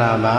လာပါ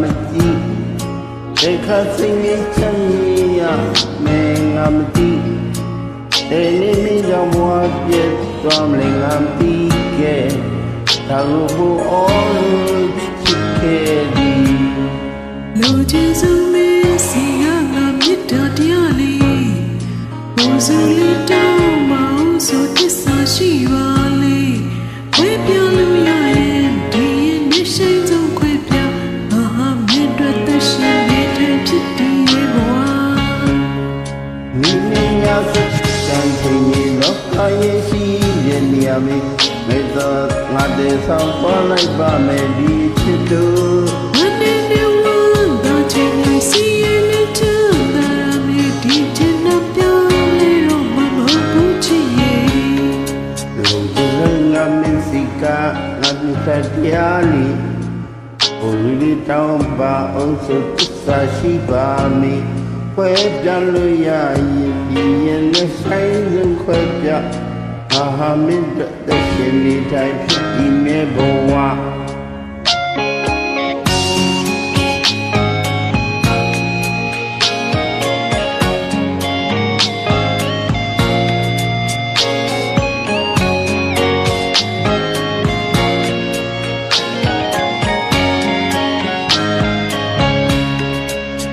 မကြည့်ဒေခါစိတ်နဲ့ချမ်းရမဲငါမတည်တဲ့နေမင်းကြောင့်ဘဝပြည့်သွားမလဲငါမတည်ခဲ့ဒါလို့ဘို့အော်ချစ်ခဲ့သည်လူချင်းစုံမေး မှာမေတ္တာငါတည်းဆောင်ပေါ်လိုက်ပါမယ်ဒီချစ်တို့ One day new one, the change see you to the me deep in the little mama puchi လုံကျဉ်ငါမင်းစီကငါဒီသက်တရားလီဘုရားလေးတောင်းပါအောင်ဆိုသစ္စာရှိပါမည်ခွဲပြလို့ရရင်ဒီရင်နဲ့ဆိုင်ဆုံးခွဲပြအာ ဟာမင်းတို့သက်ရှင်နေတိုင်းဖြစ်ဒီမဲ့ဘဝ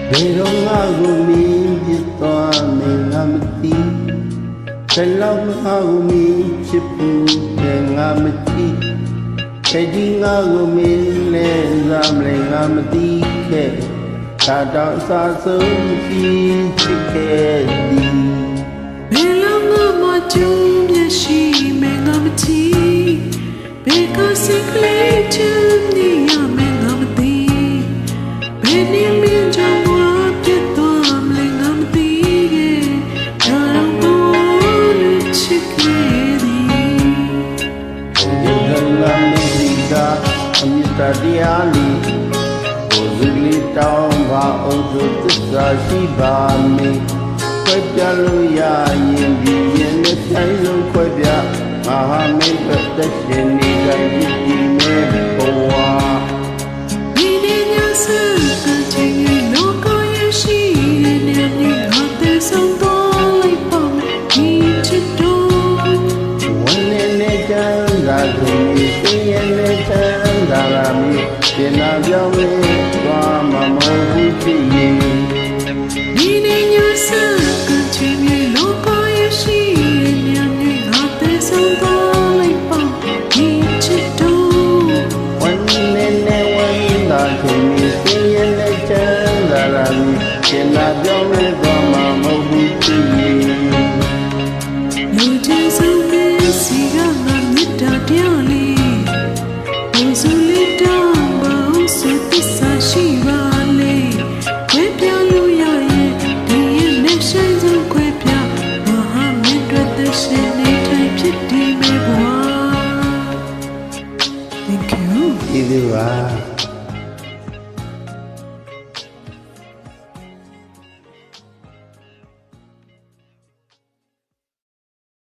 ဘယ်တော့ငါကိုမင်းပြစ်သွားမယ်ငါမသိ ဘယ်လောက်ငါကိုမင်းချစ်ဖို့တဲ့ငါမသိခကြီးငါကိုမင်းလဲစားမလဲငါမသိခဲ့သာတော့အစာဆုံးရှိချစ်ခဲ့သည် Bella mama jumya shi me ngam chi Because secret to တ်တရားလီဘုဇလီတောင်းပါအောင်သူသစ္စာရှိပါမည်ခွဲပြလို့ရရင်ဒီရင်နဲ့ဆိုင်လုံးခွဲပြမဟာမင်းသက်သက်ရှင်နေတိုင်းဒီမဲ့ဘဝ Ni ni nya sa ka chi lo ko ye shi ye ne ni ha te song to lai pa me ni chit do ဝန်နဲ့နဲ့ချမ်းသာသူသိရင်နဲ့ချမ်းသာလာ မည်ပြင်နာပြောင်းလဲသွားမှာမဟုတ်ဘူးဖြစ်ရင် Thank you.